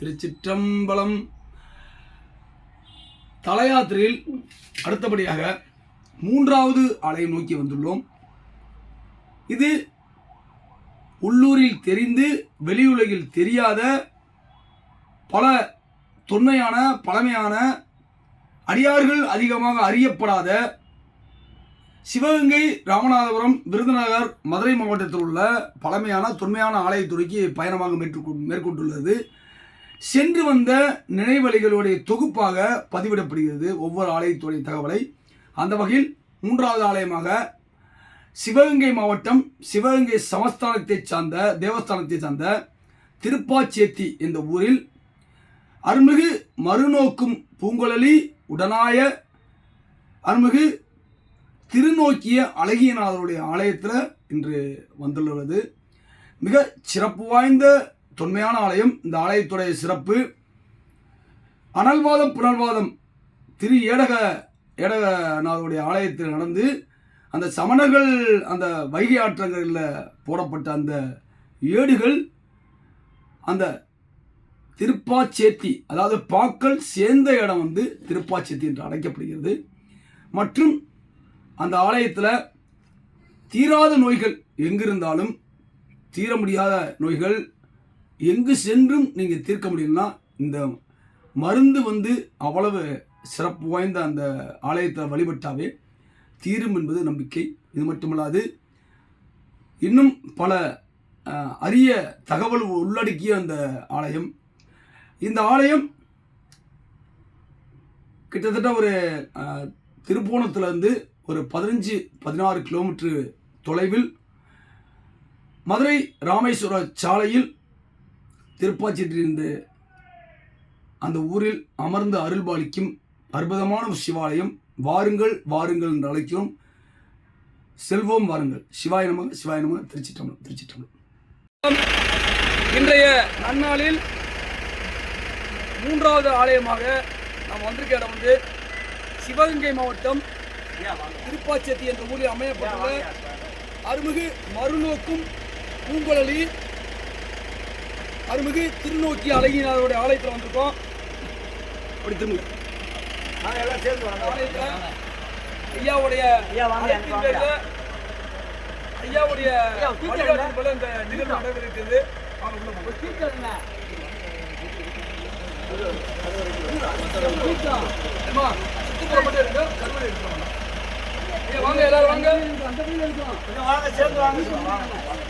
திருச்சிற்றம்பலம் தலையாத்திரையில் அடுத்தபடியாக மூன்றாவது ஆலயம் நோக்கி வந்துள்ளோம். இது உள்ளூரில் தெரிந்து வெளியுலகில் தெரியாத பல தொன்மையான பழமையான அடியார்கள் அதிகமாக அறியப்படாத சிவகங்கை ராமநாதபுரம் விருதுநகர் மதுரை மாவட்டத்தில் உள்ள பழமையான தொன்மையான ஆலயத்துறைக்கு பயணமாக மேற்கொண்டுள்ளது. சென்று வந்த நினைவலைகளுடைய தொகுப்பாக பதிவிடப்படுகிறது ஒவ்வொரு ஆலயத்துடைய தகவலை. அந்த வகையில் மூன்றாவது ஆலயமாக சிவகங்கை மாவட்டம் சிவகங்கை சமஸ்தானத்தைச் சார்ந்த தேவஸ்தானத்தைச் சார்ந்த திருப்பாச்சேத்தி என்ற ஊரில் அருள்மிகு மறுநோக்கும் பூங்குழலி உடனாய அருள்மிகு திருநோக்கிய அழகியநாதருடைய ஆலயத்தில் இன்று வந்துள்ளது. மிக சிறப்பு வாய்ந்த தொன்மையான ஆலயம் இந்த ஆலயத்துடைய சிறப்பு. அனல்வாதம் புனல்வாதம் திரு ஏடக ஏடகநாதனுடைய ஆலயத்தில் நடந்து அந்த சமணர்கள் அந்த வைகை ஆற்றங்களில் போடப்பட்ட அந்த ஏடுகள் அந்த திருப்பாச்சேத்தி அதாவது பாக்கள் சேர்ந்த இடம் வந்து திருப்பாச்சேத்தி என்று அழைக்கப்படுகிறது. மற்றும் அந்த ஆலயத்தில் தீராத நோய்கள் எங்கிருந்தாலும் தீர முடியாத நோய்கள் எங்கு சென்றும் நீங்கள் தீர்க்க முடியும்னா இந்த மருந்து வந்து அவ்வளவு சிறப்பு வாய்ந்த அந்த ஆலயத்தில் வழிபட்டாவே தீரும் என்பது நம்பிக்கை. இது மட்டுமல்லாது இன்னும் பல அரிய தகவல் உள்ளடக்கிய அந்த ஆலயம். இந்த ஆலயம் கிட்டத்தட்ட ஒரு திருப்போணத்துலேருந்து ஒரு பதினஞ்சு பதினாறு கிலோமீட்டர் தொலைவில் மதுரை ராமேஸ்வர சாலையில் திருப்பாச்சிட்டிருந்து அந்த ஊரில் அமர்ந்து அருள்பாலிக்கும் அற்புதமான ஒரு சிவாலயம் வாருங்கள் வாருங்கள் என்று அழைக்கிறோம். செல்வோம் வாருங்கள். சிவாய நம சிவாய நம திருச்சிற்றம்பலம் திருச்சிற்றம்பலம். இன்றைய நன்னாளில் மூன்றாவது ஆலயமாக நாம் வந்திருக்க இடம் வந்து சிவகங்கை மாவட்டம் திருப்பாச்சேத்தி என்ற ஊரில் அமையப்பட்டுள்ள அருமிகு மறுநோக்கும் பூங்குழலி அருமிகு திருநோக்கி அழகினாரோட ஆலயத்தில் வந்திருக்கோம். அப்படி திரும்ப. எல்லாம் சேர்ந்து ஆலயத்தில் ஐயாவுடைய ஐயாவுடைய வழிகாட்டுதல் இந்த நிகழ்வு நடந்திருக்கிறது. வாங்க எல்லாரும் வாங்க. வாங்க சேர்ந்து வாங்க.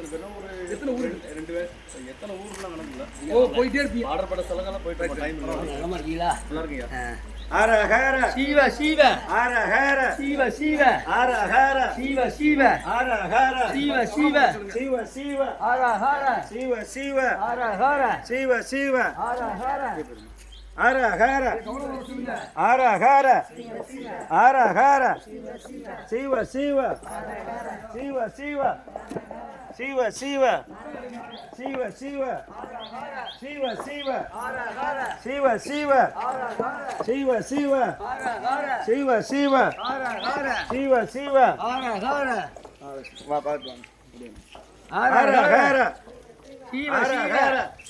எத்தனை பேரும் ஒரு எத்தனை ஊர் ரெண்டு பேர் எத்தனை ஊருக்குலாம் கணக்குல ஓ போயிட்டே இருப்பீங்க ஆர்டர் பட்ட ஸ்தலங்கள்லாம் போயிட்டு டைம் நலமா இருக்கீங்களா நல்லா இருக்கீங்க அரஹர சீவ சீவ அரஹர சீவ சீவ அரஹர சீவ சீவ அரஹர சீவ சீவ சிவ சிவ ஹர ஹர சிவ சிவ ஹர ஹர சிவ சிவ ஹர ஹர அரஹர அரஹர அரஹர சிவ சிவ சிவ சிவ சிவ சிவ. சிவ சிவ. சிவ சிவ. சிவ சிவ. சிவ சிவ. சிவ சிவ. சிவ சிவ. வா பார்த்து வாங்க ஹர ஹர. அரஹர சீவ.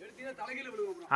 எடுத்தீங்கன்னா தலைகீழ விழுகும்